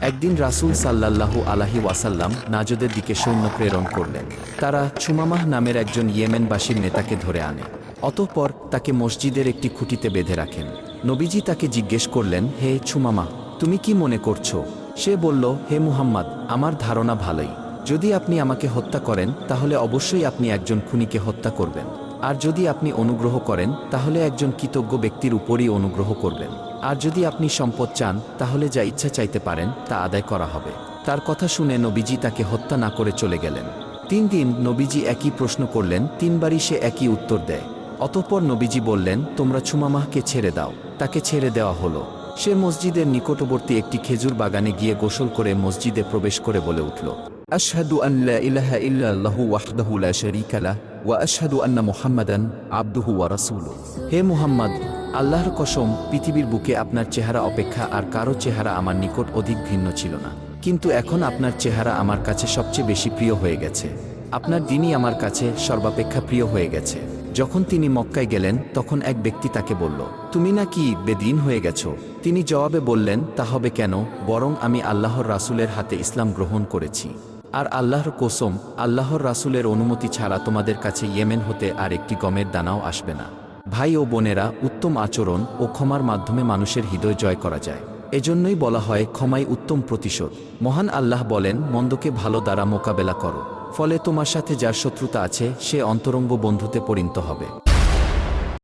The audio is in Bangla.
একদিন রাসূল সাল্লাল্লাহু আলাহি ওয়াসাল্লাম নাজদের দিকে সৈন্য প্রেরণ করলেন। তারা ছুমামাহ নামের একজন ইয়েমেনবাসীর নেতাকে ধরে আনে। অতঃপর তাকে মসজিদের একটি খুঁটিতে বেঁধে রাখেন। নবীজি তাকে জিজ্ঞেস করলেন, হে ছুমামা তুমি কি মনে করছ? সে বলল, হে মুহাম্মদ, আমার ধারণা ভালোই। যদি আপনি আমাকে হত্যা করেন, তাহলে অবশ্যই আপনি একজন খুনিকে হত্যা করবেন। আর যদি আপনি অনুগ্রহ করেন, তাহলে একজন কৃতজ্ঞ ব্যক্তির উপরই অনুগ্রহ করবেন। আর যদি আপনি সম্পদ চান, তাহলে যা ইচ্ছা চাইতে পারেন, তা আদায় করা হবে। তার কথা শুনে নবীজি তাকে হত্যা না করে চলে গেলেন। তিন দিন নবীজি একই প্রশ্ন করলেন, তিনবারই সে একই উত্তর দেয়। অতঃপর নবীজি বললেন, তোমরা ছুমামাহকে ছেড়ে দাও। তাকে ছেড়ে দেওয়া হলো। সে মসজিদের নিকটবর্তী একটি খেজুর বাগানে গিয়ে গোসল করে মসজিদে প্রবেশ করে বলে উঠল আসাদু আন্না মুহাম্মাদান আব্দুহু ওয়া হে মুহাম্মদ আল্লাহর কসম, পৃথিবীর বুকে আপনার চেহারা অপেক্ষা আর কারও চেহারা আমার নিকট অধিক ভিন্ন ছিল না। কিন্তু এখন আপনার চেহারা আমার কাছে সবচেয়ে বেশি প্রিয় হয়ে গেছে। আপনার দিনই আমার কাছে সর্বাপেক্ষা প্রিয় হয়ে গেছে। যখন তিনি মক্কায় গেলেন, তখন এক ব্যক্তি তাকে বলল, তুমি নাকি বেদিন হয়ে গেছ? তিনি জবাবে বললেন, তা হবে কেন? বরং আমি আল্লাহর রাসূলের হাতে ইসলাম গ্রহণ করেছি। আর আল্লাহর কোসম, আল্লাহর রাসূলের অনুমতি ছাড়া তোমাদের কাছে ইয়েমেন হতে আর একটি গমের দানাও আসবে না। ভাই ও বোনেরা, উত্তম আচরণ ও ক্ষমার মাধ্যমে মানুষের হৃদয় জয় করা যায়। এজন্যই বলা হয়, ক্ষমাই উত্তম প্রতিশোধ। মহান আল্লাহ বলেন, মন্দকে ভালো দ্বারা মোকাবেলা করো। ফলে তোমার সাথে যার শত্রুতা আছে, সে অন্তরঙ্গ বন্ধুতে পরিণত হবে।